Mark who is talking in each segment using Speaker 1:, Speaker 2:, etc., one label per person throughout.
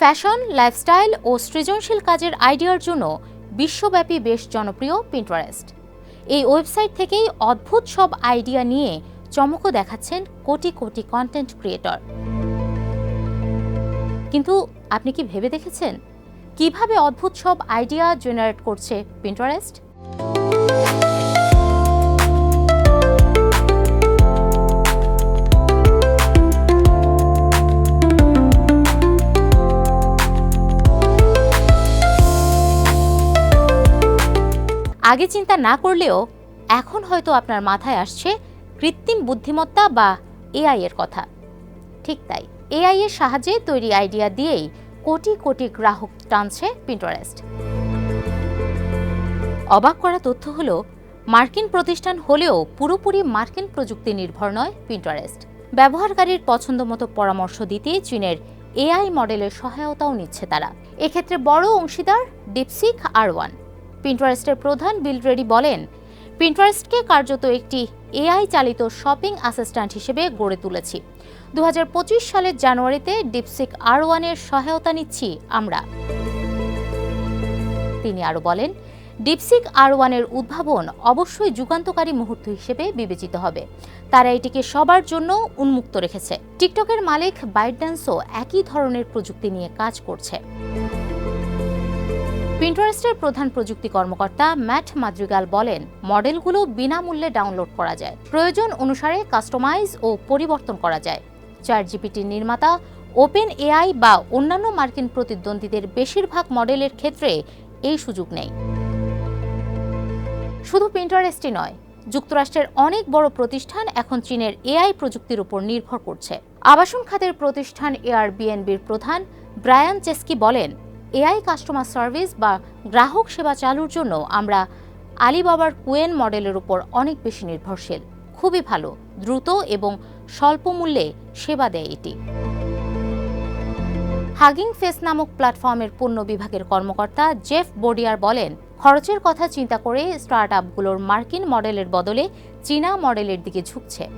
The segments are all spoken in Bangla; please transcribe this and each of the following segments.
Speaker 1: ফ্যাশন, লাইফস্টাইল ও সৃজনশীল কাজের আইডিয়ার জন্য বিশ্বব্যাপী বেশ জনপ্রিয় পিন্টারেস্ট এই ওয়েবসাইট থেকেই অদ্ভুত সব আইডিয়া নিয়ে চমকও দেখাচ্ছেন কোটি কোটি কন্টেন্ট ক্রিয়েটর কিন্তু আপনি কি ভেবে দেখেছেন? কীভাবে অদ্ভুত সব আইডিয়া জেনারেট করছে পিন্টারেস্ট আগে চিন্তা না করলেও এখন হয়তো আপনার মাথায় আসছে কৃত্রিম বুদ্ধিমত্তা বা এআই এর কথা। ঠিক তাই, এআই এর সাহায্যে তৈরি আইডিয়া দিয়েই কোটি কোটি গ্রাহক টানছে পিন্টারেস্ট অবাক করা তথ্য হলো, মার্কিন প্রতিষ্ঠান হলেও পুরোপুরি মার্কিন প্রযুক্তি নির্ভর নয় পিন্টারেস্ট ব্যবহারকারীর পছন্দমতো পরামর্শ দিতে চীনের এআই মডেলের সহায়তাও নিচ্ছে তারা। এক্ষেত্রে বড় অংশীদার ডিপসিক আর ওয়ান পিন্টারেস্টের প্রধান বিল রেডি বলেন পিন্টারেস্টকে কার্যত একটি এআই চালিত শপিং অ্যাসিস্ট্যান্ট হিসেবে গড়ে তুলেছি। দু হাজার পঁচিশ সালের জানুয়ারিতে ডিপসিক আর ওয়ানের সহায়তা নিচ্ছি আমরা। তিনি আরও বলেন ডিপসিক আর ওয়ানের উদ্ভাবন অবশ্যই যুগান্তকারী মুহূর্ত হিসেবে বিবেচিত হবে। তারা এটিকে সবার জন্য উন্মুক্ত রেখেছে। টিকটকের মালিক বাইটড্যান্সও একই ধরনের প্রযুক্তি নিয়ে কাজ করছে। পিন্টারেস্টের প্রধান প্রযুক্তি কর্মকর্তা ম্যাট মাদ্রিগাল বলেন, মডেলগুলো বিনামূল্যে ডাউনলোড করা যায়। প্রয়োজন অনুসারে কাস্টমাইজ ও পরিবর্তন করা যায়। চার জিপিটির নির্মাতা ওপেন এআই বা অন্যান্য মার্কিন প্রতিদ্বন্দ্বীদের বেশিরভাগ মডেলের ক্ষেত্রে এই সুযোগ নেই। শুধু পিন্টারেস্টই নয়, যুক্তরাষ্ট্রের অনেক বড় প্রতিষ্ঠান এখন চীনের এআই প্রযুক্তির উপর নির্ভর করছে। আবাসন খাতের প্রতিষ্ঠান এয়ার বিএনবির প্রধান ব্রায়ান চেস্কি বলেন এআই কাস্টমার সার্ভিস বা গ্রাহক সেবা চালুর জন্য আমরা আলিবাবার কুয়েন মডেলের উপর অনেক বেশি নির্ভরশীল। খুবই ভালো, দ্রুত এবং স্বল্প মূল্যে সেবা দেয় এটি। হাগিং ফেস নামক প্ল্যাটফর্মের পণ্য বিভাগের কর্মকর্তা জেফ বোডিয়ার বলেন, খরচের কথা চিন্তা করে স্টার্ট আপগুলোর মার্কিন মডেলের বদলে চীনা মডেলের দিকে ঝুঁকছে।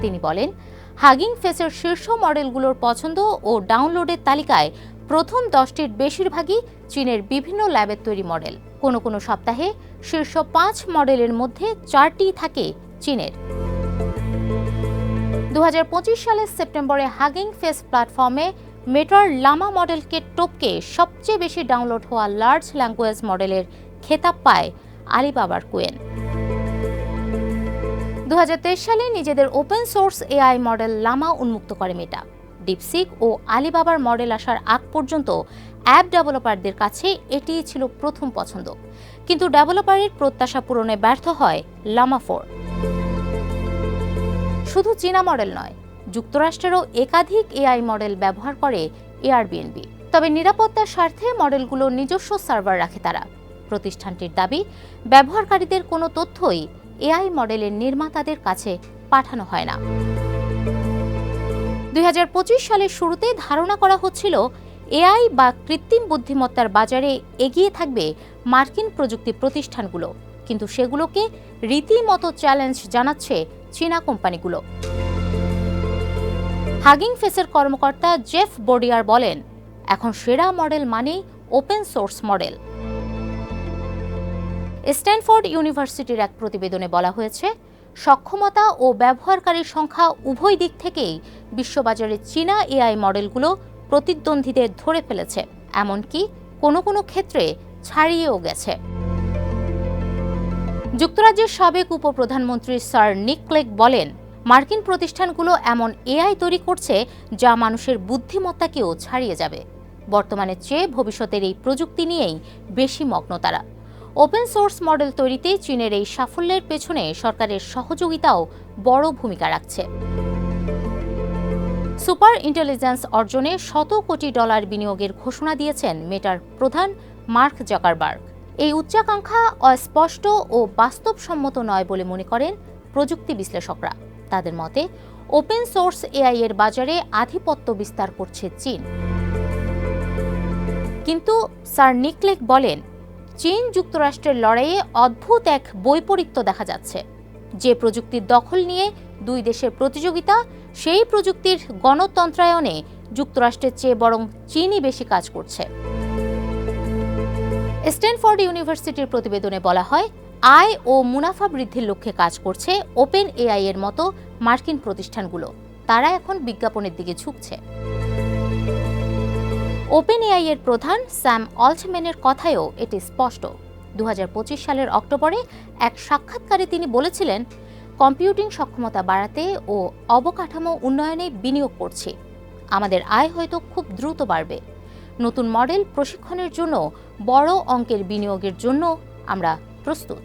Speaker 1: তিনি বলেন হাগিং ফেসের শীর্ষ মডেলগুলোর পছন্দ ও ডাউনলোডের তালিকায় প্রথম দশটির বেশিরভাগই চীনের বিভিন্ন ল্যাবের তৈরি মডেল। কোনো কোনো সপ্তাহে শীর্ষ পাঁচ মডেলের মধ্যে চারটি থাকে চীনের। দু হাজার পঁচিশ সালের সেপ্টেম্বরে হাগিং ফেস প্ল্যাটফর্মে মেটার লামা মডেলকে টপকে সবচেয়ে বেশি ডাউনলোড হওয়া লার্জ ল্যাঙ্গুয়েজ মডেলের খেতাব পায় আলিবাবার কুয়েন। দু হাজার তেইশ সালে নিজেদের open source AI model Llama উন্মুক্ত করে মেটা ডিপসিক ও আলিবাবার মডেল আসার আগ পর্যন্ত অ্যাপ ডেভেলপারদের কাছে এটিই ছিল প্রথম পছন্দ। কিন্তু ডেভেলপারের প্রত্যাশা পূরণে ব্যর্থ হয় লামা ফোর। শুধু চীনা মডেল নয়, যুক্তরাষ্ট্রেরও একাধিক এআই মডেল ব্যবহার করে এয়ারবিএনবি তবে নিরাপত্তার স্বার্থে মডেলগুলোর নিজস্ব সার্ভার রাখে তারা। প্রতিষ্ঠানটির দাবি, ব্যবহারকারীদের কোনো তথ্যই এআই মডেলের নির্মাতাদের কাছে পাঠানো হয় না। দুই হাজার পঁচিশ সালের শুরুতে ধারণা করা হচ্ছিল, এআই বা কৃত্রিম বুদ্ধিমত্তার বাজারে এগিয়ে থাকবে মার্কিন প্রযুক্তি প্রতিষ্ঠানগুলো। কিন্তু সেগুলোকে রীতিমতো চ্যালেঞ্জ জানাচ্ছে চীনা কোম্পানিগুলো। হাগিং ফেসের কর্মকর্তা জেফ বোডিয়ার বলেন, এখন সেরা মডেল মানেই ওপেন সোর্স মডেল। স্ট্যানফোর্ড ইউনিভার্সিটির এক প্রতিবেদনে বলা হয়েছে, সক্ষমতা ও ব্যবহারকারীর সংখ্যা উভয় দিক থেকেই বিশ্ববাজারে চীনা এআই মডেলগুলো প্রতিদ্বন্দ্বীদের ধরে ফেলেছে, এমনকি কোনো কোনো ক্ষেত্রে ছাড়িয়েও গেছে। যুক্তরাজ্যের সাবেক উপপ্রধানমন্ত্রী স্যার নিক ক্লেক বলেন, মার্কিন প্রতিষ্ঠানগুলো এমন এআই তৈরি করছে যা মানুষের বুদ্ধিমত্তাকেও ছাড়িয়ে যাবে। বর্তমানে চেয়ে ভবিষ্যতের এই প্রযুক্তি নিয়েই বেশি মগ্ন তারা। ওপেন সোর্স মডেল তৈরিতে চীনের এই সাফল্যের পেছনে সরকারের সহযোগিতাও বড় ভূমিকা রাখছে। সুপার ইন্টেলিজেন্স অর্জনে শত কোটি ডলার বিনিয়োগের ঘোষণা দিয়েছেন মেটার প্রধান মার্ক জাকারবার্গ। এই উচ্চাকাঙ্ক্ষা অস্পষ্ট ও বাস্তবসম্মত নয় বলে মনে করেন প্রযুক্তি বিশ্লেষকরা। তাদের মতে, ওপেন সোর্স এআই এর বাজারে আধিপত্য বিস্তার করছে চীন। কিন্তু স্যার নিকলেক বলেন চীন যুক্তরাষ্ট্রের লড়াইয়ে অদ্ভুত এক বৈপরীত্য দেখা যাচ্ছে। যে প্রযুক্তির দখল নিয়ে দুই দেশের প্রতিযোগিতা, সেই প্রযুক্তির গণতন্ত্রায়নে যুক্তরাষ্ট্রের চেয়ে বরং চীনই বেশি কাজ করছে। স্ট্যানফোর্ড ইউনিভার্সিটির প্রতিবেদনে বলা হয়, আয় ও মুনাফা বৃদ্ধির লক্ষ্যে কাজ করছে ওপেন এআই এর মতো মার্কিন প্রতিষ্ঠানগুলো। তারা এখন বিজ্ঞাপনের দিকে ঝুঁকছে। ওপেন এর প্রধান স্যাম অল্টম্যানের কথায়ও এটি স্পষ্ট। দু হাজার পঁচিশ সালের অক্টোবরে এক সাক্ষাৎকারে তিনি বলেছিলেন, কম্পিউটিং সক্ষমতা বাড়াতে ও অবকাঠামো উন্নয়নে বিনিয়োগ করছি। আমাদের আয় হয়তো খুব দ্রুত বাড়বে। নতুন মডেল প্রশিক্ষণের জন্য বড় অঙ্কের বিনিয়োগের জন্য আমরা প্রস্তুত।